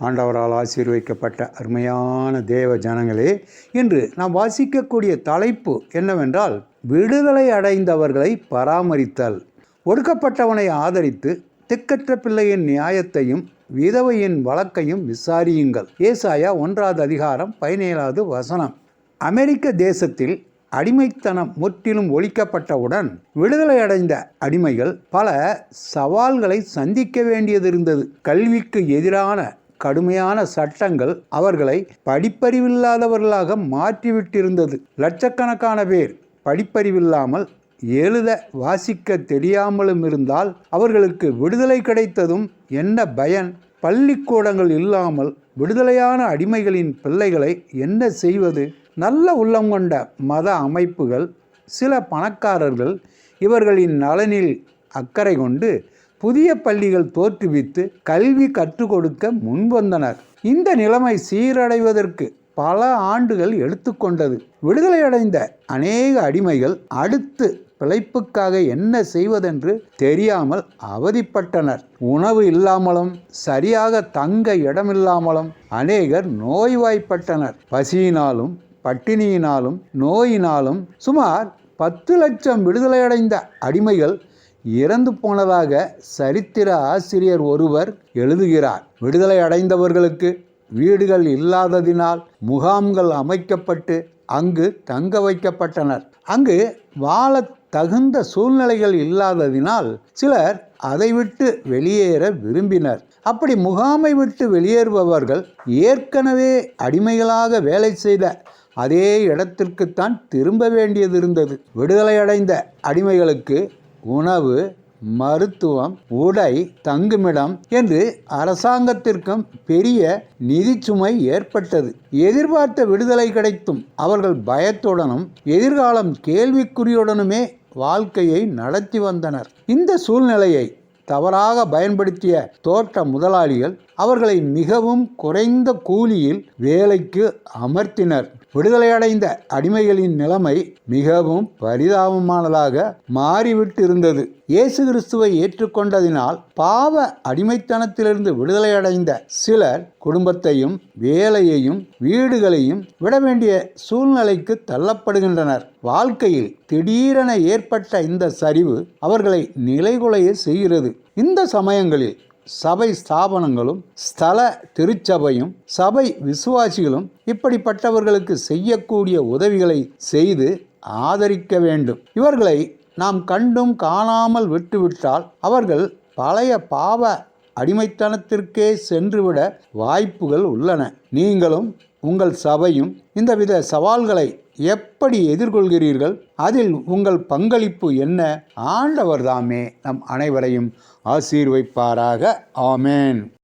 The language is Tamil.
ஆண்டவரால் ஆசீர்வைக்கப்பட்ட அருமையான தேவ ஜனங்களே இன்று நாம் வாசிக்கக்கூடிய தலைப்பு என்னவென்றால் விடுதலை அடைந்தவர்களை பராமரித்தல். ஒடுக்கப்பட்டவனை ஆதரித்து திக்கற்ற பிள்ளையின் நியாயத்தையும் விதவையின் வழக்கையும் விசாரியுங்கள். ஏசாயா ஒன்றாவது அதிகாரம் பதினேழாவது வசனம். அமெரிக்க தேசத்தில் அடிமைத்தனம் முற்றிலும் ஒழிக்கப்பட்டவுடன் விடுதலை அடைந்த அடிமைகள் பல சவால்களை சந்திக்க வேண்டியது இருந்தது. கல்விக்கு எதிரான கடுமையான சட்டங்கள் அவர்களை படிப்பறிவில்லாதவர்களாக மாற்றிவிட்டிருந்தது. லட்சக்கணக்கான பேர் படிப்பறிவில்லாமல் எழுத வாசிக்க தெரியாமலும் இருந்தால் அவர்களுக்கு விடுதலை கிடைத்ததும் என்ன பயன்? பள்ளிக்கூடங்கள் இல்லாமல் விடுதலையான அடிமைகளின் பிள்ளைகளை என்ன செய்வது? நல்ல உள்ளம் கொண்ட மத அமைப்புகள் சில பணக்காரர்கள் இவர்களின் நலனில் அக்கறை கொண்டு புதிய பள்ளிகள் தோற்றுவித்து கல்வி கற்றுக் கொடுக்க முன்வந்தனர். இந்த நிலைமை சீரடைவதற்கு பல ஆண்டுகள் எடுத்துக்கொண்டது விடுதலையடைந்த அநேக அடிமைகள் அடுத்து பிழைப்புக்காக என்ன செய்வதென்று தெரியாமல் அவதிப்பட்டனர். உணவு இல்லாமலும் சரியாக தங்க இடமில்லாமலும் அநேகர் நோய்வாய்ப்பட்டனர். பசியினாலும் பட்டினியினாலும் நோயினாலும் சுமார் பத்து லட்சம் விடுதலையடைந்த அடிமைகள் இறந்து போனதாக சரித்திர ஆசிரியர் ஒருவர் எழுதுகிறார். விடுதலை அடைந்தவர்களுக்கு வீடுகள் இல்லாததினால் முகாம்கள் அமைக்கப்பட்டு அங்கு தங்க வைக்கப்பட்டனர். அங்கு வாழ தகுந்த சூழ்நிலைகள் இல்லாததினால் சிலர் அதை விட்டு வெளியேற விரும்பினர். அப்படி முகாமை விட்டு வெளியேறுபவர்கள் ஏற்கனவே அடிமைகளாக வேலை செய்த அதே இடத்திற்குத்தான் திரும்ப வேண்டியது இருந்தது. விடுதலை அடைந்த அடிமைகளுக்கு உணவு மருத்துவம் உடை தங்குமிடம் என்று அரசாங்கத்திற்கும் பெரிய நிதி சுமை ஏற்பட்டது. எதிர்பார்த்த விடுதலை கிடைத்தும் அவர்கள் பயத்துடனும் எதிர்காலம் கேள்விக்குறியுடனுமே வாழ்க்கையை நடத்தி வந்தனர். இந்த சூழ்நிலையை தவறாக பயன்படுத்திய தோட்ட முதலாளிகள் அவர்களை மிகவும் குறைந்த கூலியில் வேலைக்கு அமர்த்தினர். விடுதலையடைந்த அடிமைகளின் நிலைமை மிகவும் பரிதாபமானதாக மாறிவிட்டிருந்தது. இயேசு கிறிஸ்துவை ஏற்றுக்கொண்டதினால் பாவ அடிமைத்தனத்திலிருந்து விடுதலையடைந்த சிலர் குடும்பத்தையும் வேலையையும் வீடுகளையும் விட வேண்டிய சூழ்நிலைக்கு தள்ளப்படுகின்றனர். வாழ்க்கையில் திடீரென ஏற்பட்ட இந்த சரிவு அவர்களை நிலைகுலைய செய்கிறது. இந்த சமயங்களில் சபை ஸ்தாபனங்களும் ஸ்தல திருச்சபையும் சபை விசுவாசிகளும் இப்படிப்பட்டவர்களுக்கு செய்யக்கூடிய உதவிகளை செய்து ஆதரிக்க வேண்டும். இவர்களை நாம் கண்டும் காணாமல் விட்டுவிட்டால் அவர்கள் பழைய பாவ அடிமைத்தனத்திற்கே சென்றுவிட வாய்ப்புகள் உள்ளன. நீங்களும் உங்கள் சபையும் இந்தவித சவால்களை எப்படி எதிர்கொள்கிறீர்கள்? அதில் உங்கள் பங்களிப்பு என்ன? ஆண்டவர் தாமே நம் அனைவரையும் ஆசீர்வைப்பாராக. ஆமேன்.